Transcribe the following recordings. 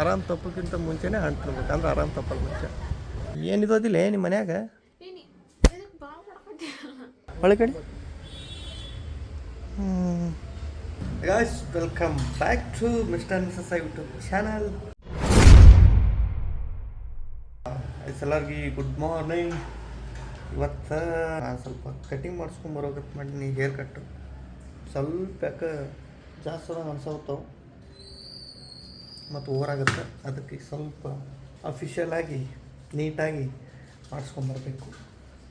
ಆರಾಮ್ ತಪ್ಪಕ್ಕಿಂತ ಮುಂಚೆನೇ ಹಣ್ಣು ತಿನ್ಬೇಕು ಅಂದ್ರೆ ಆರಾಮ್ ತಪ್ಪಲ್ಲ ಮುಂಚೆ. ಏನಿದೋದಿಲ್ಲ ನಿಮ್ಮ ಮನ್ಯಾಗ? ಒಳಗಡೆ? Guys welcome back to mister missus YouTube channel ಎಲ್ಲರಿಗೆ ಗುಡ್ ಮಾರ್ನಿಂಗ್ ಇವತ್ತು ನಾನು ಸ್ವಲ್ಪ ಕಟಿಂಗ್ ಮಾಡಿಸ್ಕೊಂಬರೋಗತ್ತೆ ಮಾಡೀನಿ ಹೇರ್ ಕಟ್ಟು ಸ್ವಲ್ಪ ಯಾಕೆ ಜಾಸ್ತಿ ಅನ್ಸೋತಾವೆ ಮತ್ತು ಓವರ್ ಆಗುತ್ತೆ ಅದಕ್ಕೆ ಸ್ವಲ್ಪ ಅಫಿಷಿಯಲ್ ಆಗಿ ನೀಟಾಗಿ ಮಾಡಿಸ್ಕೊಂಬರ್ಬೇಕು.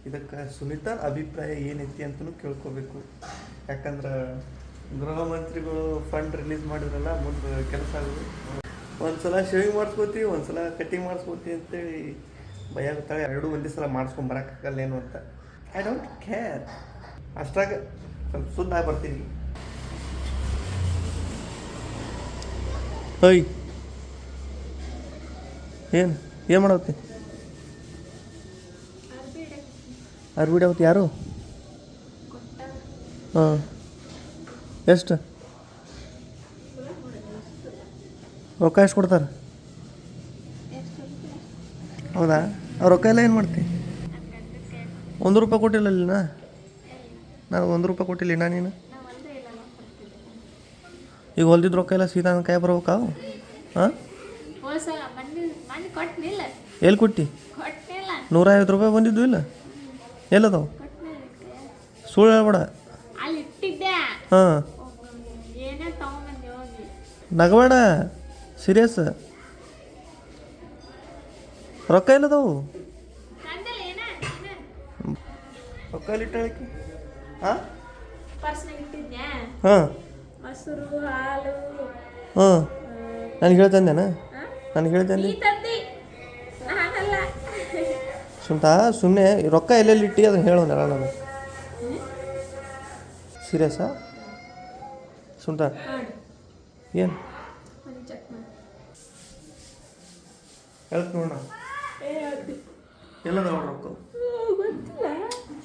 ಇದಕ್ಕೆ ಸುನೀತಾ, ಅಭಿಪ್ರಾಯ ಏನೈತಿ ಅಂತಲೂ ಕೇಳ್ಕೋಬೇಕು. ಯಾಕಂದ್ರೆ ಗೃಹ ಮಂತ್ರಿಗಳು ಫಂಡ್ ರಿಲೀಸ್ ಮಾಡಿದ್ರಲ್ಲ, ಮುಂದೆ ಕೆಲಸ ಆಗೋದು. ಒಂದ್ಸಲ ಶೇವಿಂಗ್ ಮಾಡಿಸ್ಕೋತೀವಿ ಒಂದ್ಸಲ ಕಟಿಂಗ್ ಮಾಡಿಸ್ಕೋತೀವಿ ಅಂತೇಳಿ ಭಯ ಆಗುತ್ತಾಳೆ ಎರಡೂ ಒಂದೇ ಸಲ ಮಾಡಿಸ್ಕೊಂಬರಕ್ಕಾಗಲ್ಲ ಏನು ಅಂತ. ಐ ಡೋಂಟ್ ಕೇರ್ ಅಷ್ಟ್ರಾಗ ಸ್ವಲ್ಪ ಸುದ್ದಾಗಿ ಬರ್ತೀನಿ ಏನು? ಏನು ಮಾಡತ್ತಿ ಅರ್ಬಿಡಿ ಅವತ್ತು ಯಾರು? ಹಾಂ. ಎಷ್ಟು? ರೊಕ್ಕ ಎಷ್ಟು ಕೊಡ್ತಾರೆ? ಹೌದಾ? ಆ ರೊಕ್ಕ ಎಲ್ಲ ಏನು ಮಾಡ್ತಿ? ಒಂದು ರೂಪಾಯಿ ಕೊಟ್ಟಿಲ್ಲ ಇಲ್ಲಿನ ನಾನು ಒಂದು ರೂಪಾಯಿ ಕೊಟ್ಟಿಲ್ಲ ನಾ ನೀನು? ಈಗ ಹೊಲ್ದಿದ್ದು ರೊಕ್ಕ ಎಲ್ಲ ಸೀದಾ ನನ್ನ ಕೈ ಬರ್ಬೇಕಾವು ಹಾಂ? ಹೊಸ ಮಣ್ಣು ಮಣ್ಣು ಕೊಟ್ಟನಿಲ್ಲ ಎಲ್ಲಿ ಕೊಟ್ಟಿ? ಕೊಟ್ಟನಿಲ್ಲ ನೂರ ಐವತ್ತು ರೂಪಾಯಿ ಬಂದಿದ್ದು ಇಲ್ಲ? ಎಲ್ಲದವು? ಸುಳ್ಳು ಹೇಳ್ಬೇಡ ಅಲ್ಲಿ ಇಟ್ಟಿದ್ದೆ. ಹಾಂ. ಏನೇ ತಗೊಂಬಂದು ಹೋಗಿ. ನಗಬೇಡ ಸೀರಿಯಸ್. ರೊಕ್ಕ ಇಲ್ಲದವು ನಂದಲ್ಲ ಏನ? ರೊಕ್ಕ ಎಲ್ಲಿಟ್ಟಿ ಹಾಂ ಪರ್ಸ್ನಾಗ ಇಟ್ಟಿದ್ದೆ. ಹಾಂ. ಮೊಸರು ಹಾಲು ಹಾಂ. ನನಗೆ ಹೇಳ್ತಂದೇನ? ಆ? ನನಗೆ ಹೇಳ್ತಂದೆ ನೀ ತಂದಿ ನಾನಲ್ಲ. ಸುಂಟ ಸುಮ್ಮನೆ ರೊಕ್ಕ ಎಲ್ಲೆಲ್ಲಿ ಇಟ್ಟು ಅದನ್ನ ಹೇಳೋಣ ನಾನು. ಸೀರಿಯಸ್ಸಾ ಸುಂಟ ಏನು? ಹೇಳ್ತ ನೋಡೋಣ. ಅದು ಎಲ್ಲದವ ರೊಕ್ಕ.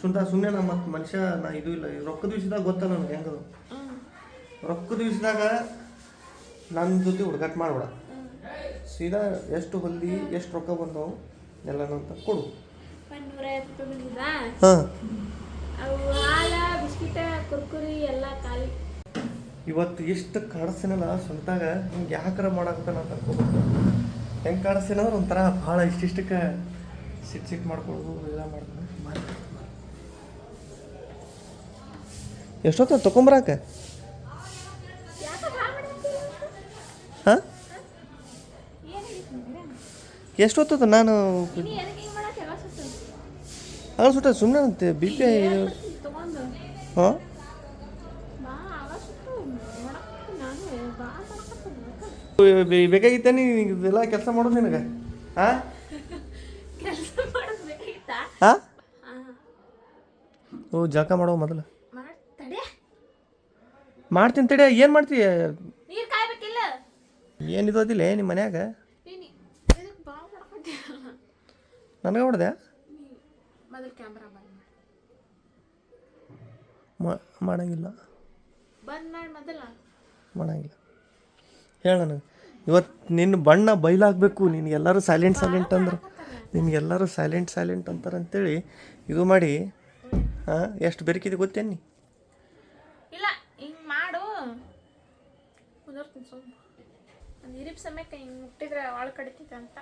ಸುಂಟ ಸುಮ್ಮನೆ ನಮ್ಮ ಮತ್ತೆ ಮನುಷ್ಯ ನಾ ಇದು ಇಲ್ಲ. ಈ ರೊಕ್ಕದ ವಿಷಯದಾಗ ಗೊತ್ತಲ್ಲ ನನಗೆ ಹೆಂಗದು? ರೊಕ್ಕದ ವಿಷಯದಾಗ ನನ್ನ ಜೊತೆ ಹುಡುಗಾಟ ಮಾಡಬೇಡ. ಸೀದಾ ಎಷ್ಟು ಹೊಲ್ದಿ ಎಷ್ಟು ರೊಕ್ಕ ಬಂದವು ಎಲ್ಲನೂ ಅಂತ ಕೊಡು. ಹಾಂ. ಇವತ್ತು ಎಷ್ಟು ಕಾಡಿಸ್ತೀನಲ್ಲ ಸ್ವಂತಾಗ ಹಿಂಗೆ ಯಾಕಾರ ಮಾಡಾಕತ್ತಾನ ಅಂತ ಅನ್ಕೋಬೇಕು. ಹೆಂಗೆ ಕಾಡಿಸ್ತೀನಿ ಅಂದ್ರೆ ಒಂಥರ ಭಾಳ ಇಷ್ಟಿಷ್ಟಕ್ಕೆ ಸಿಟ್ ಸಿಟ್ ಮಾಡ್ಕೊಳ್ಳೋದು ಎಲ್ಲ ಮಾಡ್ಕೊಂಡು ಎಷ್ಟೊತ್ತ ತಗೊಂಬರಾಕ ಹಾಂ? ಎಷ್ಟೊತ್ತದ ನಾನು? ಅಲ್ಲ ಸುಟ್ಟ ಸುಮ್ಮನೆ ಅಂತೆ ಬಿ ಪಿ ಐ ಹಾಂ? ಬೇಕಾಗಿತ್ತ ನೀ ಇದೆಲ್ಲ ಕೆಲಸ ಮಾಡೋದು ನಿನಗೆ? ಹಾಂ ಹಾಂ. ಓ ಜಳಕ ಮಾಡೋ ಮೊದಲು. ಮಾಡ್ತೀನಿ ತಡಿ ಏನು ಮಾಡ್ತೀಯ? ಏನಿದೋದಿಲ್ಲ ನಿಮ್ಮ ಮನ್ಯಾಗ ನೀನು ಇದಕ್ಕೆ ಬಾ ಮಾಡ್ಕೊತೀಯ ನನಗೆ ಹೊಡೆದೆ? ಮೊದಲು ಕ್ಯಾಮ್ರಾ ಬಂದ್ ಮಾಡಂಗಿಲ್ಲ. ಮಾಡಂಗಿಲ್ಲ. ಹೇಳ ನನಗೆ. ಇವತ್ತು ನಿನ್ನ ಬಣ್ಣ ಬಯಲಾಗಬೇಕು ನಿನಗೆಲ್ಲರೂ ಸೈಲೆಂಟ್ ಸೈಲೆಂಟ್ ಅಂದ್ರೆ. ನಿನಗೆಲ್ಲರೂ ಸೈಲೆಂಟ್ ಸೈಲೆಂಟ್ ಅಂತಾರೆ ಅಂತೇಳಿ ಇದು ಮಾಡಿ ಹಾಂ ಎಷ್ಟು ಬೆರಕಿದೆ ಗೊತ್ತೇನಿ ಇಲ್ಲ ಹಿಂಗೆ ಮಾಡು. ಕುದರ್ತೀನಿ ಸುಮ್ಮನೆ ಒಂದು ಇರಿಪ್ ಸಮಯಕ್ಕೆ ಹಿಂಗೆ ಮುಟ್ಟಿದ್ರೆ ಒಳ ಕಡಿತೈತೆ ಅಂತ.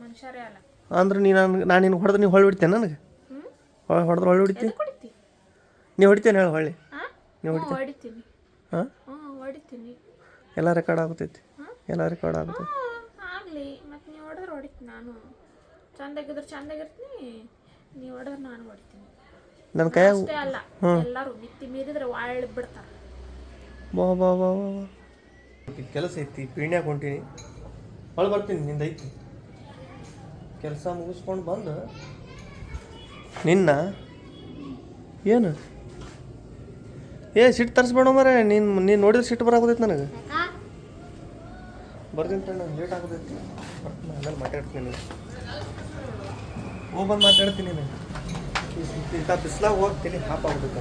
ಮನುಷ್ಯರೇ ಅಲ್ಲ. ಅಂದ್ರೆ ನೀ ನಾನು ನಾನು ನಿನ್ಗೆ ಹೊಡೆದ್ರೆ ನೀವು ಹೊಳ್ಳಿ ಹೊಡಿತೇನೆ ನನಗೆ? ಹೊಡೆದ್ರೆ ಹೊಳ್ಳಿ ಹೊಡಿತಿ? ನೀವು ಹೊಡಿತೇನೆ ಹೇಳಿ ಹೊಳ್ಳಿ. ಹಾಂ? ನೀವು ಹೊಡಿತೀನಿ. ಹಾಂ? ಹೊಡಿತೀನಿ. ಎಲ್ಲ ರೆಕಾರ್ಡ್ ಆಗುತ್ತೈತಿ ಎಲ್ಲ ರೆಕಾರ್ಡ್ ಆಗುತ್ತೆ ಆಗಲಿ. ಮತ್ತು ನೀವು ಹೊಡೆದ್ರೆ ಹೊಡಿತೀನಿ ನಾನು. ಚಂದಾಗಿದ್ರೆ ಚಂದಾಗಿರ್ತೀನಿ ನೀವು ಹೊಡೆದ್ರೆ ನಾನು ಹೊಡಿತೀನಿ. ನನ್ನ ಕೈಯಾಗ ಅಷ್ಟೇ ಅಲ್ಲ ಎಲ್ಲರೂ ಮಿತ್ತಿ ಮೀರಿದ್ರೆ ವಾಳೆ ಬಿಡ್ತಾರೆ. ಬಾ ಬಾ ಬಾ ಬಾ ಕೆಲಸ ಐತಿ ಪೀಣ್ಯಾಗ ಹೊಂಟೀನಿ ಹೊಳ್ ಬರ್ತೀನಿ ನಿಂದ ಐತಿ. ಕೆಲಸ ಮುಗಿಸ್ಕೊಂಡು ಬಂದು. ನಿನ್ನ? ಏನು? ಏ, ಸಿಟ್ಟು ತರಿಸ್ಬೇಡ ಮರೆ ನೀನು ನೀನು ನೋಡಿದ್ರೆ ಸಿಟ್ಟು ಬರಾಕೋದೈತೆ ನನಗೆ. ಬರ್ತೀನಿ ತಣ್ಣ ಲೇಟ್ ಆಗೋದೈತಿ. ಬರ್ತೀನಿ ಆಮೇಲೆ ಮಾತಾಡ್ತೀನಿ ಹೋಗಿ ಬಂದು ಮಾತಾಡ್ತೀನಿ ನೀನು. ಇಂಥ ಬಿಸ್ಲಾಗ ಹೋಗ್ತೀನಿ ಹಾಪ್ ಆಗ್ಬೇಕು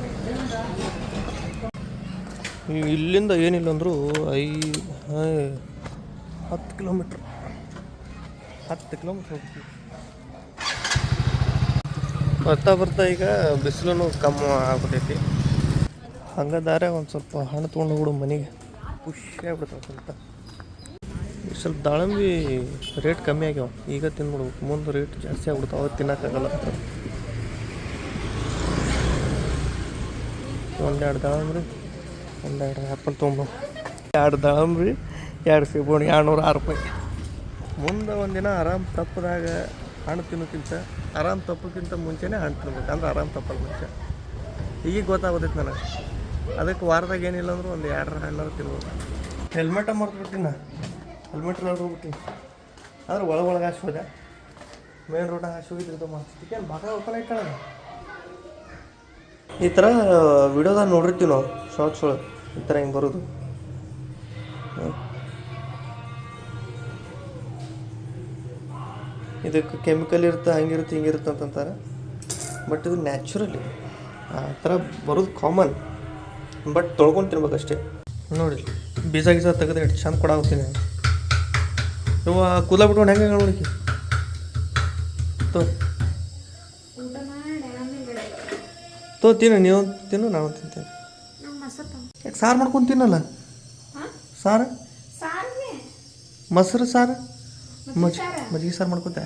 ನನಗೆ ಇಲ್ಲಿಂದ ಏನಿಲ್ಲ ಅಂದರೂ ಐ ಹತ್ತು ಕಿಲೋಮೀಟ್ರ್. ಹತ್ತು ಕಿಲೋಮೀಟ್ರ್ ಹೋಗ್ತೀವಿ ಬರ್ತಾ ಬರ್ತಾ ಈಗ ಬಿಸಿಲು ಕಮ್ಮಿ ಆಗ್ಬಿಟ್ಟೈತಿ ಹಂಗಾದ್ರೆ ಒಂದು ಸ್ವಲ್ಪ ಹಣ್ಣು ತೊಗೊಂಡು ಹೋಗ್ಬಿಡು ಮನೆಗೆ. ಖುಷಿ ಆಗ್ಬಿಡ್ತಾವೆ ಸ್ವಲ್ಪ. ಸ್ವಲ್ಪ ದಾಳಂಬಿ ರೇಟ್ ಕಮ್ಮಿ ಆಗ್ಯಾವ. ಈಗ ತಿಂದ್ಬಿಡ್ಬೇಕು ಮುಂದೆ ರೇಟ್ ಜಾಸ್ತಿ ಆಗ್ಬಿಡ್ತಾವೆ ತಿನ್ನೋಕ್ಕಾಗಲ್ಲ ಒಂದೆರಡು ದಾಳಂಬ್ರಿ ಒಂದೆರಡು ಆ್ಯಪಲ್ ತೊಗೊಂಬ ಎರಡು ದಾಳಂಬ್ರಿ ಎರಡು ಸಿಬೋಣಿ ಎರಡು ನೂರು ಆರು ರೂಪಾಯಿ. ಮುಂದೆ ಒಂದಿನ ಆರಾಮ್ ತಪ್ಪದಾಗ ಹಣ್ಣು ತಿನ್ನೋಕ್ಕಿಂತ ಆರಾಮ್ ತಪ್ಪಕ್ಕಿಂತ ಮುಂಚೆನೇ ಹಣ್ಣು ತಿನ್ಬೇಕು. ಅಂದ್ರೆ ಆರಾಮ್ ತಪ್ಪಲ್ಲ ಮುಂಚೆ. ಈಗ ಗೊತ್ತಾಗೋದೈತೆ ನನಗೆ. ಅದಕ್ಕೆ ವಾರದಾಗ ಏನಿಲ್ಲ ಅಂದ್ರೆ ಒಂದು ಎರಡು ಹಣ್ಣಾರು ತಿನ್ಬೋದು ಹೆಲ್ಮೆಟ ಮರ್ತ್ಬಿಟ್ಟಿನ ಹೆಲ್ಮೆಟ್ ಹೋಗ್ಬಿಟ್ಟಿನಿ. ಆದ್ರೆ ಒಳಗೆ ಒಳಗೆ ಹಾಸಿ ಹೋದೆ. ಮೇನ್ ರೋಡಾಗ ಹಾಸಿ ಹೋಗಿದ್ದು ಮಾಡ್ತಿದ್ದೆ ಏನು ಬಾಗ ಓಪನ್ ಇಟ್ಟಾಳ ಈ ಥರ ವಿಡಿಯೋದಾಗ ನೋಡಿರ್ತೀವಿ ನಾವು ಶಾರ್ಟ್ಸ್ ಒಳಗೆ. ಈ ಥರ ಹಿಂಗೆ ಬರೋದು. ಇದಕ್ಕೆ ಕೆಮಿಕಲ್ ಇರುತ್ತೆ ಹಂಗಿರುತ್ತೆ ಹಿಂಗಿರುತ್ತೆ ಅಂತಂತಾರೆ. ಬಟ್ ಇದು ನ್ಯಾಚುರಲಿ ಆ ಥರ ಬರೋದು ಕಾಮನ್ ಬಟ್ ತೊಳ್ಕೊಂಡು ತಿನ್ಬೇಕಷ್ಟೇ. ನೋಡಿ ಬೀಜ ಗೀಜ ತೆಗೆದು ಎಷ್ಟು ಚಂದ ಕೊಡಾಗ್ತೀನಿ ಇವ ಕೂದಲ ಬಿಟ್ಕೊಂಡು ಹೆಂಗೆ ನೋಡಿ ತೋ. ತೋ ತಿನ್ನು ನೀವು ತಿನ್ನು ನಾನು ತಿಂತೀನಿ ಯಾಕೆ ಸಾರು ಮಾಡ್ಕೊಂಡು ತಿನ್ನಲ್ಲ? ಸಾರು? ಮೊಸರು ಸಾರು? ಮಜ್? ಮಜ್ಜಿಗೆ ಸಾರು ಮಾಡ್ಕೊತ?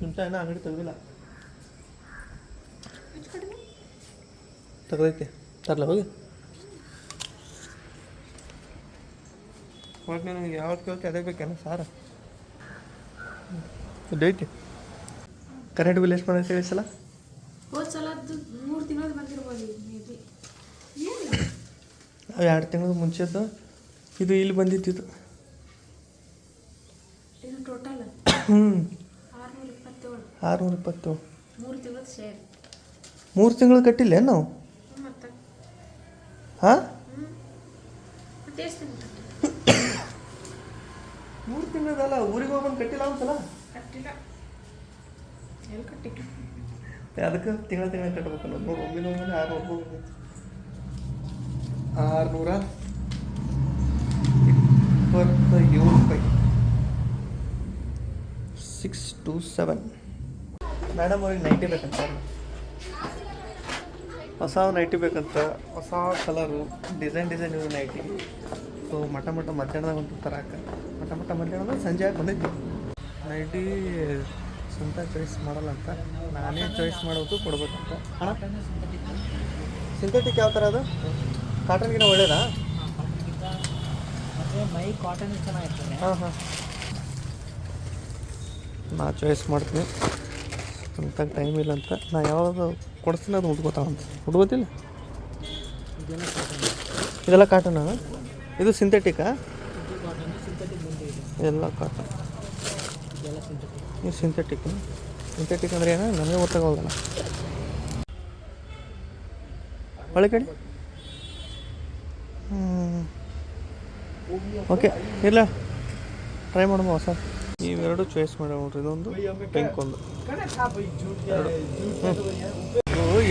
ನಿಮಿಷ ಇನ್ನೂ ಅಂಗಡಿ ತೆಗ್ದಿಲ್ಲ? ತೆಗ್ದೈತಿ. ತರಲ ಹೋಗಿ. ಒಟ್ಟು ನನಗೆ ಯಾವ್ದು ಕೇಳ್ತಿ ಅದೇ ಬೇಕೇನು ಸಾರ? ಐತಿ. ಕರೆಂಟ್ ಬಿಲ್ ಎಷ್ಟು ಬಂದೈತೆ ಸಲ? ಹೋದ ಸಲ ಮೂರು ತಿಂಗಳು ಬಂದಿರ್ಬೋದು ಏನು ಎರಡು ತಿಂಗಳ ಮುಂಚೆದು ಇದು ಇಲ್ಲಿ ಬಂದಿತ್ತು ಇದು. ಟೋಟಲ್ ಹ್ಞೂ ಆರುನೂರ ಇಪ್ಪತ್ತೇಳು ಮೂರು ತಿಂಗಳು ಕಟ್ಟಿಲ್ಲ ನಾವು? ಮತ್ತೆ. ಹಾಂ? ಮೂರು ತಿಂಗಳದಲ್ಲ ಊರಿಗೆ ಹೋಗ್ಬಂದು ಕಟ್ಟಿಲ್ಲ ಒಂದ್ಸಲ ಅದಕ್ಕೆ ತಿಂಗಳ ತಿಂಗಳ ಕಟ್ಬೇಕು ಅನ್ನೋದು ನೋಡಿ ಒಮ್ಮಿನ ಒಮ್ಮಿನ ಆರುನೂರು ರೂಪಾಯಿ ಆರುನೂರ ಇಪ್ಪತ್ತ ಏಳು ರೂಪಾಯಿ. ಸಿಕ್ಸ್ ಟು ಸೆವೆನ್ ಮೇಡಮ್ ಅವ್ರಿಗೆ ನೈಟಿ ಬೇಕಂತ. ಹೊಸ ನೈಟಿ ಬೇಕಂತ, ಹೊಸ ಕಲರು ಡಿಸೈನ್ ಡಿಸೈನ್ ಇರೋ ನೈಟಿ ಸೊ ಮಠ ಮಠ ಮಧ್ಯಾಹ್ನದಾಗ ಒಂದು ತರಾಕ ಮಠ ಮಠ ಮಧ್ಯಾಹ್ನ ಸಂಜೆ ಆಗಿ ಬಂದಿದ್ದೆ ನೈಟಿ ಸ್ವಂತ ಚಾಯ್ಸ್ ಮಾಡಲ್ಲ ಅಂತ. ನಾನೇ ಚಾಯ್ಸ್ ಮಾಡೋದು ಕೊಡ್ಬೇಕಂತ. ಹಣ ಸಿಂಥೆಟಿಕ್ ಯಾವ ಥರ ಅದು? ಕಾಟನ್ಗಿನ ಒಳ್ಳೇದಾ? ಮೈ ಕಾಟನ್ ಚೆನ್ನಾಗಿರ್ತದೆ. ಹಾಂ ಹಾಂ. ನಾ ಚಾಯ್ಸ್ ಮಾಡ್ತೀನಿ. ಅಂತ ಟೈಮ್ ಇಲ್ಲ ಅಂತ. ನಾ ಯಾವುದು ಕೊಡಿಸ್ತೀನಿ ಅದು ಹುಡ್ಕೋತಾವಂತ ಹುಡ್ಕೋತಿಲ್ಲ ಇದೆಲ್ಲ ಕಾಟನ್ ಇದು ಸಿಂಥೆಟಿಕಾ ಇದು ಕಾಟನ್ ಸಿಂಥೆಟಿಕ್ ಬಂದು ಇದೆ. ಎಲ್ಲ ಕಾಟನ್ ಇದು ಸಿಂಥೆಟಿಕ್ ಸಿಂಥೆಟಿಕ್ ಅಂದ್ರೆ ಏನು? ನನಗೆ ಗೊತ್ತಾಗೋದಲ್ಲ. ಒಳಗಡೆ? ಓಕೆ ಇಲ್ಲ ಟ್ರೈ ಮಾಡೋಣ ಹೊಸ. ಇವೆರಡು ಚಾಯ್ಸ್ ಮಾಡಿ ನೋಡ್ರಿ ಇದೊಂದು ಪಿಂಕ್ ಒಂದು.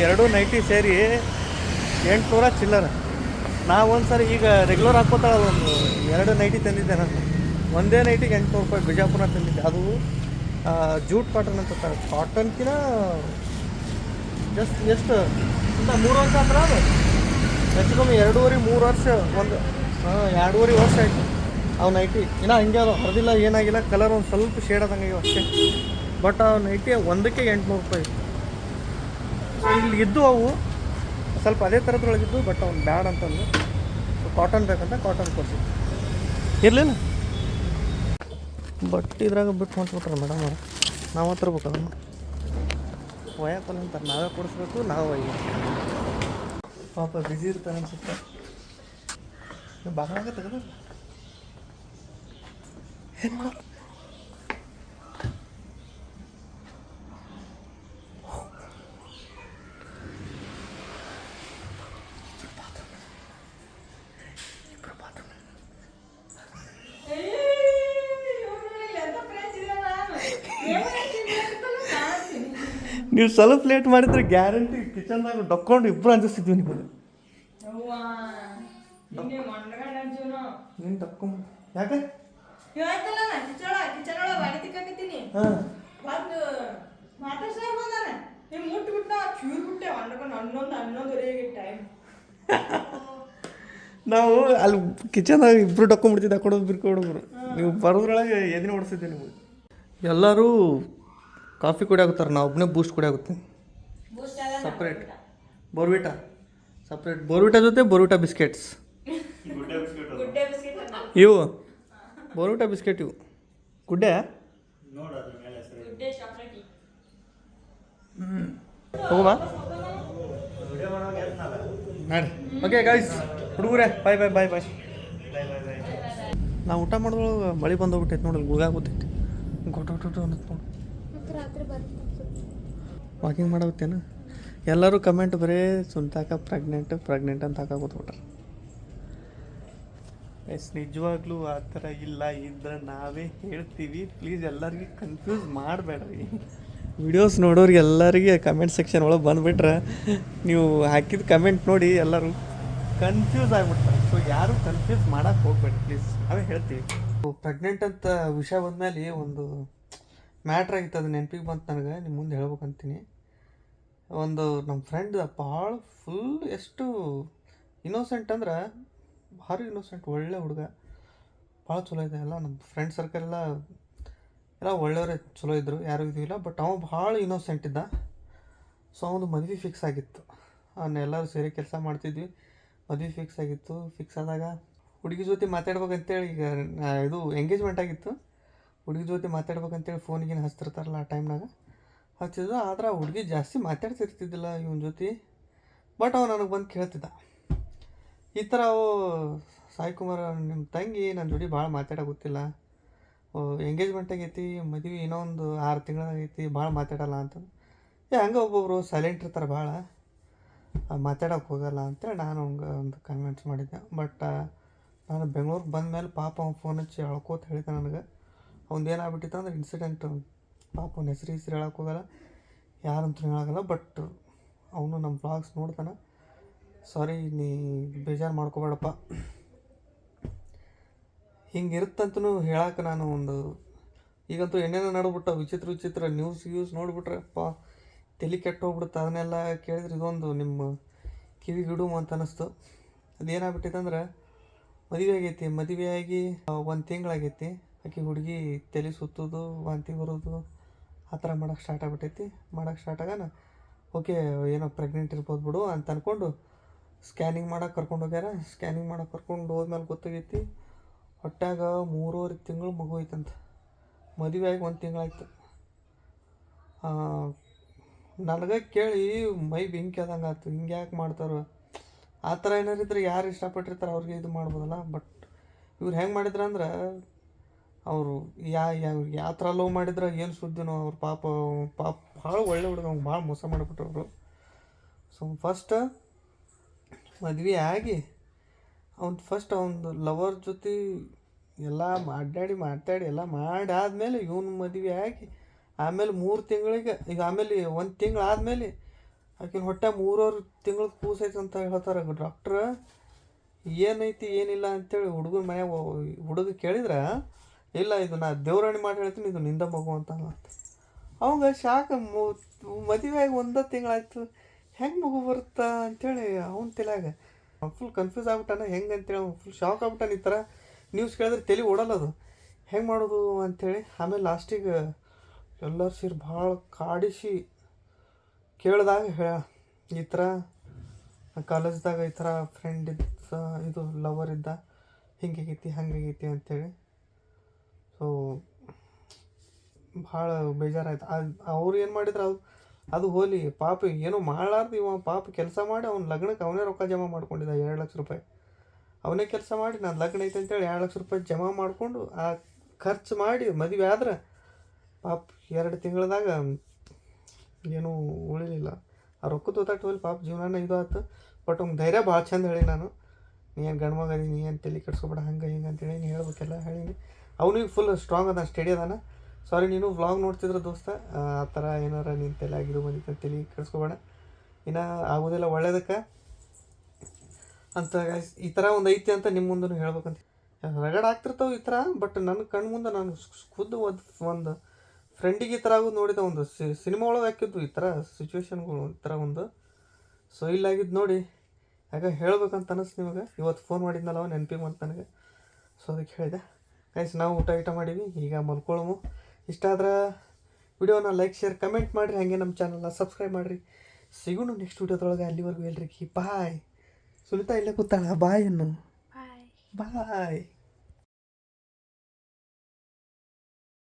ಎರಡು. ನೈಟಿ ಸೇರಿ ಎಂಟುನೂರ ಚಿಲ್ಲರ. ಒಂದು ಸರಿ ಈಗ ರೆಗ್ಯುಲರ್ ಹಾಕ್ಕೋತಾಳಲ್ಲ ಒಂದು ಎರಡು ನೈಟಿ ತಂದಿದ್ದೆ ನಾನು. ಒಂದೇ ನೈಟಿಗೆ ಎಂಟುನೂರು ರೂಪಾಯಿ ಬಿಜಾಪುರ ತಂದಿದ್ದೆ. ಅದು ಜೂಟ್ ಕಾಟನ್ ಅಂತ ಕಾಟನ್ಕಿನ ಜಸ್ಟ್ ಎಷ್ಟು? ಮೂರು ವರ್ಷ ಹತ್ರ ಅದು. ಹೆಚ್ಚು ಕಮ್ಮಿ ಎರಡೂವರೆ, ಮೂರು ವರ್ಷ, ಒಂದು, ಹಾಂ, ಎರಡೂವರೆ ವರ್ಷ ಆಯಿತು. ಅವು ನೈಟಿ ಇನ್ನೂ ಹಂಗೆ ಅದು ಹರಿದಿಲ್ಲ, ಏನಾಗಿಲ್ಲ ಕಲರ್ ಒಂದು ಸ್ವಲ್ಪ ಶೇಡ್ ಆದಂಗೆ ಅಷ್ಟೇ. ಬಟ್ ಆ ನೈಟಿ ಒಂದಕ್ಕೆ ಎಂಟುನೂರು ರೂಪಾಯಿ. ಸೊ ಇಲ್ಲಿ ಇದ್ದು ಅವು, ಸ್ವಲ್ಪ ಅದೇ ಥರದ್ರೊಳಗಿದ್ದು ಬಟ್ ಅವ್ನು ಬ್ಯಾಡ್ ಅಂತಂದು. ಸೊ ಕಾಟನ್ ಬೇಕಂತ ಕಾಟನ್ ಕೊಡ್ಸಿ ಇರಲಿಲ್ಲ? ಬಟ್ ಇದ್ರಾಗ ಬಿಟ್ಟು ಹೊಂಟ್ಬಿಟ್ರೆ ಮೇಡಮ್ ಅವ್ರು. ನಾವು ತರ್ಬೇಕು ಅದನ್ನು ಒಯ್ಯಾಕಲ್ಲ ಅಂತಾರೆ ನಾವೇ ಕೊಡಿಸ್ಬೇಕು, ನಾವು ಒಯ್ಯ. ಪಾಪ ಬ್ಯುಸಿ ಇರ್ತಾರೆ ಅನ್ಸುತ್ತೆ ಬಾಗ ತೆಗೆದ ಏನು ನೀವು ಸ್ವಲ್ಪ ಲೇಟ್ ಮಾಡಿದ್ರೆ ಗ್ಯಾರಂಟಿ ಕಿಚನ್ದಾಗ ಡಕ್ಕೊಂಡು ಇಬ್ಬರು ಅಂಜಿಸ್ತಿದ್ವಿ ನಿಮಗೆ ನೀನು ತಕ್ಕೊಂಬ ಯಾಕೆ? ನೀವು ಅಲ್ಲಿ ಕಿಚನ್ದಾಗ ಇಬ್ರು ಡಕ್ಕೊಂಡ್ಬಿಡ್ತಿದ್ದೆ ಕೊಡೋದು ಬಿರ್ಕೊಡೋರು ನೀವು ಬರೋದ್ರೊಳಗೆ ಎದಿನ ಓಡಿಸಿದ್ದೆ ನಿಮಗೆ. ಎಲ್ಲರೂ ಕಾಫಿ ಕುಡಿಯಾಗುತ್ತಾರೆ ನಾವು ಒಬ್ಬನೇ ಬೂಸ್ಟ್ ಕುಡಿಯಾಗುತ್ತೆ ಸಪ್ರೇಟ್ ಬೋರ್ವಿಟಾ? ಸಪ್ರೇಟ್ ಬೋರ್ವಿಟಾ ಜೊತೆ ಬೋರ್ವಿಟಾ ಬಿಸ್ಕೆಟ್ಸ್. ಇವು. ಬೋರ್ವಿಟಾ ಬಿಸ್ಕೆಟ್ ಇವು. ಗುಡ್ಡೆ? ಹೋಗುವ? ನಡಿ. ಓಕೆ ಗಾಯ್ಸ್ ಹುಡುಗರೇ ಬಾಯ್ ಬಾಯ್ ಬಾಯ್ ಬಾಯ್ ನಾವು ಊಟ ಮಾಡಿದ್ರೊಳಗೆ ಮಳೆ ಬಂದೋಗ್ಬಿಟ್ಟೈತೆ ನೋಡಿ ಗುಳ್ಗಾಗುತ್ತೈತಿ ಗೊಟ್ಟು ಗೊಟ್ಟು ಅನ್ನತ್ ನೋಡಿ. ವಾಕಿಂಗ್ ಮಾಡೋತ್ತೇನ ಎಲ್ಲರೂ ಕಮೆಂಟ್ ಬರೀ ಸುಂತಾಕ ಪ್ರೆಗ್ನೆಂಟ್ ಪ್ರೆಗ್ನೆಂಟ್ ಅಂತ ಹಾಕಾಗೋತ್ಬಿಟ್ರೆ ಎಸ್ ನಿಜವಾಗ್ಲೂ ಆ ಥರ ಇಲ್ಲ. ಇದ್ರೆ ನಾವೇ ಹೇಳ್ತೀವಿ. ಪ್ಲೀಸ್ ಎಲ್ಲರಿಗೆ ಕನ್ಫ್ಯೂಸ್ ಮಾಡಬೇಡ್ರಿ. ವಿಡಿಯೋಸ್ ನೋಡೋರಿಗೆ ಎಲ್ಲರಿಗೆ ಕಮೆಂಟ್ ಸೆಕ್ಷನ್ ಒಳಗೆ ಬಂದುಬಿಟ್ರೆ ನೀವು ಹಾಕಿದ ಕಮೆಂಟ್ ನೋಡಿ ಎಲ್ಲರೂ ಕನ್ಫ್ಯೂಸ್ ಆಗಿಬಿಡ್ತಾರೆ. ಸೊ ಯಾರು ಕನ್ಫ್ಯೂಸ್ ಮಾಡೋಕೆ ಹೋಗ್ಬೇಡಿ ಪ್ಲೀಸ್ ನಾವೇ ಹೇಳ್ತೀವಿ. ಪ್ರೆಗ್ನೆಂಟ್ ಅಂತ ವಿಷಯ ಬಂದಮೇಲೆ ಒಂದು ಮ್ಯಾಟ್ರ್ ಆಗಿತ್ತು, ಅದು ನೆನಪಿಗೆ ಬಂತು ನನಗೆ ನಿಮ್ಮ ಮುಂದೆ ಹೇಳ್ಬೇಕಂತೀನಿ. ಒಂದು ನಮ್ಮ ಫ್ರೆಂಡ್ ಭಾಳ ಫುಲ್ ಎಷ್ಟು ಇನ್ನೋಸೆಂಟ್ ಅಂದ್ರೆ ಭಾರಿ ಇನ್ನೋಸೆಂಟ್ ಒಳ್ಳೆ ಹುಡುಗ. ಭಾಳ ಚಲೋ ಇದೆ, ಎಲ್ಲ ನಮ್ಮ ಫ್ರೆಂಡ್ ಸರ್ಕಲ್ ಎಲ್ಲ ಎಲ್ಲ ಒಳ್ಳೆಯವರೇ, ಚಲೋ ಇದ್ದರು ಯಾರೂ ಇದಿಲ್ಲ ಬಟ್ ಅವ ಭಾಳ ಇನ್ನೋಸೆಂಟ್ ಇದ್ದ. ಸೊ ಅವನು ಮದ್ವೆ ಫಿಕ್ಸ್ ಆಗಿತ್ತು. ಅವನ್ನೆಲ್ಲರೂ ಸೇರಿ ಕೆಲಸ ಮಾಡ್ತಿದ್ವಿ, ಮದ್ವೆ ಫಿಕ್ಸ್ ಆಗಿತ್ತು. ಫಿಕ್ಸ್ ಆದಾಗ ಹುಡುಗಿ ಜೊತೆ ಮಾತಾಡ್ಬೇಕಂತೇಳಿ ಈಗ ಇದು ಎಂಗೇಜ್ಮೆಂಟ್ ಆಗಿತ್ತು. ಹುಡುಗಿ ಜೊತೆ ಮಾತಾಡ್ಬೇಕಂತೇಳಿ ಫೋನಿಗೆ ಹಚ್ತಿರ್ತಾರಲ್ಲ ಆ ಟೈಮ್ನಾಗ ಹಚ್ಚಿದ್ರು, ಆದ್ರೆ ಹುಡುಗಿ ಜಾಸ್ತಿ ಮಾತಾಡ್ತಿರ್ತಿದ್ದಿಲ್ಲ ಇವನ ಜೊತೆ. ಬಟ್ ಅವ ನನಗೆ ಬಂದು ಕೇಳ್ತಿದ್ದ. ಈ ಥರ ಅವು ಸಾಯಿ ಕುಮಾರ್ ನಿಮ್ಮ ತಂಗಿ ನನ್ನ ಜೋಡಿ ಭಾಳ ಮಾತಾಡೋಗುತ್ತಿಲ್ಲ ಎಂಗೇಜ್ಮೆಂಟ್ ಆಗೈತಿ, ಮದುವೆ ಇನ್ನೂ ಒಂದು ಆರು ತಿಂಗಳಾಗೈತಿ ಭಾಳ ಮಾತಾಡಲ್ಲ ಅಂತ. ಏ, ಹಂಗೆ ಒಬ್ಬೊಬ್ರು ಸೈಲೆಂಟ್ ಇರ್ತಾರೆ ಭಾಳ. ಮಾತಾಡೋಕೆ ಹೋಗಲ್ಲ ಅಂತೇಳಿ ನಾನು ಹಂಗೆ ಒಂದು ಕನ್ವಿನ್ಸ್ ಮಾಡಿದ್ದೆ. ಬಟ್ ನಾನು ಬೆಂಗ್ಳೂರಿಗೆ ಬಂದ ಮೇಲೆ ಪಾಪ ಅವ್ನು ಫೋನ್ ಹಚ್ಚಿ ಅಳ್ಕೋತ ಹೇಳಿದ ನನಗೆ. ಅವ್ನು ಏನಾಗ್ಬಿಟ್ಟಿತ್ತು ಅಂದ್ರೆ ಇನ್ಸಿಡೆಂಟ್ ಪಾಪ ಅವ್ನ ಹೆಸರು ಹೆಸರು ಹೇಳಕ್ಕೆ ಹೋಗಲ್ಲ ಯಾರಂತ ಹೇಳೋಗಲ್ಲ ಬಟ್ ಅವನು ನಮ್ಮ ಬ್ಲಾಗ್ಸ್ ನೋಡ್ತಾನೆ. ಸಾರಿ ನೀ ಬೇಜಾರು ಮಾಡ್ಕೋಬೇಡಪ್ಪ. ಹಿಂಗಿರುತ್ತಂತೂ ಹೇಳಕ್ಕೆ ನಾನು ಒಂದು, ಈಗಂತೂ ಏನೇನೋ ನಡ್ಬಿಟ್ಟ, ವಿಚಿತ್ರ ವಿಚಿತ್ರ ನ್ಯೂಸ್ ಯೂಸ್ ನೋಡಿಬಿಟ್ರೆ ಪಾ ತಲೆ ಕೆಟ್ಟು ಹೋಗ್ಬಿಡುತ್ತೆ. ಅದನ್ನೆಲ್ಲ ಕೇಳಿದ್ರೆ ಇದೊಂದು ನಿಮ್ಮ ಕಿವಿಗಿಡು ಅಂತ ಅನ್ನಿಸ್ತು. ಅದೇನಾಗ್ಬಿಟ್ಟಿತ್ತಂದ್ರೆ, ಮದುವೆ ಆಗೈತಿ ಮದುವೆ ಆಗಿ ಒಂದು ತಿಂಗಳಾಗೈತಿ. ಆಕೆ ಹುಡುಗಿ ತಲೆ ಸುತ್ತೋದು, ವಾಂತಿ ಬರೋದು, ಆ ಥರ ಮಾಡೋಕೆ ಸ್ಟಾರ್ಟ್ ಆಗ್ಬಿಟ್ಟೈತಿ. ಮಾಡೋಕೆ ಸ್ಟಾರ್ಟ್ ಆಗಾನ, ಓಕೆ, ಏನೋ ಪ್ರೆಗ್ನೆಂಟ್ ಇರ್ಬೋದು ಬಿಡು ಅಂತ ಅಂದ್ಕೊಂಡು ಸ್ಕ್ಯಾನಿಂಗ್ ಮಾಡೋಕೆ ಕರ್ಕೊಂಡು ಹೋಗ್ಯಾರ. ಸ್ಕ್ಯಾನಿಂಗ್ ಮಾಡೋಕೆ ಕರ್ಕೊಂಡು ಹೋದ್ಮೇಲೆ ಗೊತ್ತಾಗೈತಿ ಹೊಟ್ಟೆಗ ಮೂರುವರೆ ತಿಂಗಳು ಮಗು ಐತಂತ. ಮದುವೆ ಆಗಿ ಒಂದು ತಿಂಗಳಾಯ್ತು. ನನಗೆ ಕೇಳಿ ಮೈ ಬೆಂಕಿ ಆದಂಗೆ ಆಯ್ತು ಹಿಂಗೆ ಯಾಕೆ ಮಾಡ್ತಾರೋ? ಆ ಥರ ಏನಾರಿದ್ರೆ ಯಾರು ಇಷ್ಟಪಟ್ಟಿರ್ತಾರೆ ಅವ್ರಿಗೆ ಇದು ಮಾಡ್ಬೋದಲ್ಲ? ಬಟ್ ಇವ್ರು ಹೆಂಗೆ ಮಾಡಿದ್ರು ಅಂದ್ರೆ ಅವರು ಯಾ ಯಾವ ಯಾವ ಥರ ಲವ್ ಮಾಡಿದ್ರೆ ಏನು ಸುದ್ದಿನೋ ಅವ್ರ ಪಾಪ ಪಾಪ ಭಾಳ ಒಳ್ಳೆ ಹುಡುಗ, ಅವ್ನು ಭಾಳ ಮೋಸ ಮಾಡಿಬಿಟ್ರು ಅವರು. ಸೊ ಫಸ್ಟ್ ಮದುವೆ ಆಗಿ ಅವ್ನು ಫಸ್ಟ್ ಅವನದು ಲವರ್ ಜೊತೆ ಎಲ್ಲ ಮಾಡಾಡಿ ಮಾತಾಡಿ ಎಲ್ಲ ಮಾಡಿ ಆದಮೇಲೆ ಇವನು ಮದುವೆ ಆಗಿ ಆಮೇಲೆ ಮೂರು ತಿಂಗಳಿಗೆ, ಈಗ ಆಮೇಲೆ ಒಂದು ತಿಂಗಳು ಆದಮೇಲೆ ಆಕಿನ ಹೊಟ್ಟೆ ಮೂರುವರೆ ತಿಂಗಳು ಕೂಸೈತೆ ಅಂತ ಹೇಳ್ತಾರೆ ಡಾಕ್ಟ್ರ ಏನೈತಿ ಏನಿಲ್ಲ ಅಂತೇಳಿ ಹುಡುಗನ ಮನ್ಯಾಗ ಹುಡುಗ ಕೇಳಿದ್ರೆ ಇಲ್ಲ, ಇದು ನಾ ದೇವ್ರಾಣಿ ಮಾಡಿ ಹೇಳ್ತೀನಿ, ಇದು ನಿಂದ ಮಗು ಅಂತ ಅವಾಗ ಅವಂಗ ಮು ಮದುವೆ ಆಗಿ ಒಂದೇ ತಿಂಗಳಾಯ್ತು. ಹೆಂಗೆ ಮಗು ಬರುತ್ತಾ ಅಂಥೇಳಿ ಅವನ ತಲೆಯಾಗ. ಫುಲ್ ಕನ್ಫ್ಯೂಸ್ ಆಗ್ಬಿಟ್ಟಾನ, ಹೆಂಗೆ ಅಂತೇಳಿ ಫುಲ್ ಶಾಕ್ ಆಗ್ಬಿಟ್ಟಾನ ಈ ಥರ ನ್ಯೂಸ್ ಕೇಳಿದ್ರೆ ತಲೆ ಓಡಲ್ಲ ಅದು. ಹೆಂಗೆ ಮಾಡೋದು ಅಂಥೇಳಿ ಆಮೇಲೆ ಲಾಸ್ಟಿಗೆ ಎಲ್ಲರೂ ಸೇರಿ ಭಾಳ ಕಾಡಿಸಿ ಕೇಳಿದಾಗ ಹೇಳ, ಈ ಥರ ಕಾಲೇಜ್ದಾಗ ಈ ಥರ ಫ್ರೆಂಡ್ ಇದ್ದ, ಇದು ಲವರ್ ಇದ್ದ ಹಿಂಗಾಗೈತಿ ಹಂಗಾಗೈತಿ ಅಂತೇಳಿ ಸೊ ಭಾಳ ಬೇಜಾರಾಯ್ತು. ಅದು ಅವ್ರು ಏನು ಮಾಡಿದ್ರು ಅದು ಅದು ಹೋಲಿ, ಪಾಪ ಏನೋ ಮಾಡಲಾರ್ದು ಇವ, ಪಾಪ ಕೆಲಸ ಮಾಡಿ ಅವ್ನ ಲಗ್ನಕ್ಕೆ ಅವನೇ ರೊಕ್ಕ ಜಮಾ ಮಾಡ್ಕೊಂಡಿದ್ದ, ಎರಡು ಲಕ್ಷ ರೂಪಾಯಿ. ಅವನೇ ಕೆಲಸ ಮಾಡಿ, ನಾನು ಲಗ್ನ ಐತೆ ಅಂತೇಳಿ ಎರಡು ಲಕ್ಷ ರೂಪಾಯಿ ಜಮಾ ಮಾಡಿಕೊಂಡು, ಆ ಖರ್ಚು ಮಾಡಿ ಮದುವೆ ಆದ್ರೆ, ಪಾಪ ಎರಡು ತಿಂಗಳದಾಗ ಏನೂ ಉಳಿಲಿಲ್ಲ. ಆ ರೊಕ್ಕ ತೋತಾಟ ಹೋಗಿ ಪಾಪ ಜೀವನನ ಇದು ಆಯ್ತು ಬಟ್ ಅವ್ನ ಧೈರ್ಯ ಭಾಳ ಚಂದ ಹೇಳಿ ನಾನು. ನೀ ಏನು ಗಂಡು ಮಗ ಅದೀನಿ ನೀ ಏನು ತಲೆ ಕೆಡ್ಸ್ಕೊಬೇಡ, ಹಂಗೆ ಹಿಂಗೆ ಅಂತೇಳಿ ನೀನು ಹೇಳ್ಬೇಕೆಲ್ಲ ಹೇಳೀನಿ. ಅವನಿಗೆ ಫುಲ್ ಸ್ಟ್ರಾಂಗ್ ಅದ ಸ್ಟಡಿ ಅದಾನ. ಸಾರಿ ನೀನು ವ್ಲಾಗ್ ನೋಡ್ತಿದ್ರೆ ದೋಸ್ತ. ಆ ಥರ ಏನಾರ ನೀನು ತಲೆ ಆಗಿರೋ ಬಂದಿತ್ತು ತಲೆ ಕೆಡ್ಸ್ಕೊಬೇಡ ಇನ್ನು ಆಗೋದಿಲ್ಲ, ಒಳ್ಳೇದಕ್ಕೆ. ಅಂತ ಈ ಥರ ಒಂದು ಐತಿ ಅಂತ ನಿಮ್ಮ ಮುಂದೆ ಹೇಳ್ಬೇಕಂತ. ರಗಡ್ ಆಗ್ತಿರ್ತಾವೆ ಈ ಥರ ಬಟ್ ನನ್ನ ಕಣ್ಣು ಮುಂದೆ ನಾನು ಖುದ್ದು ಒಂದು ಒಂದು ಫ್ರೆಂಡಿಗೆ ಈ ಥರ ಆಗೋದು ನೋಡಿದ ಒಂದು ಸಿನಿಮಾ ಒಳಗೆ ಹಾಕಿದ್ದು ಈ ಥರ ಸಿಚುವೇಶನ್ಗಳು ಈ ಥರ ಒಂದು. ಸೊ ಇಲ್ಲಾಗಿದ್ದು ನೋಡಿ. ಯಾಕೆ ಹೇಳ್ಬೇಕಂತ ಅನಿಸ್ತು ನಿಮಗೆ. ಇವತ್ತು ಫೋನ್ ಮಾಡಿದ್ನಲ್ಲ ನೆನಪಿಗೆ ಬಂತು ನನಗೆ. ಸೊ ಅದಕ್ಕೆ ಹೇಳಿದೆ. ಗೈಸ್ ನಾವು ಊಟ ಗೀಟ ಮಾಡೀವಿ ಈಗ ಮಲ್ಕೊಳ್ಳೋಮು ಇಷ್ಟ ಆದ್ರೆ ವಿಡಿಯೋನ ಲೈಕ್ ಶೇರ್ ಕಮೆಂಟ್ ಮಾಡಿರಿ ಹಾಗೆ ನಮ್ಮ ಚಾನಲ್ನ ಸಬ್ಸ್ಕ್ರೈಬ್ ಮಾಡಿರಿ. ಸಿಗೋಣ ನೆಕ್ಸ್ಟ್ ವಿಡಿಯೋದೊಳಗೆ ಅಲ್ಲಿವರೆಗೂ ಹೇಳ್ರಿ ಬಾಯ್ ಸುನಿತಾ ಇಲ್ಲೇ ಕೂತಾಳ ಬಾಯ್ ಅನ್ನು. ಬಾಯ್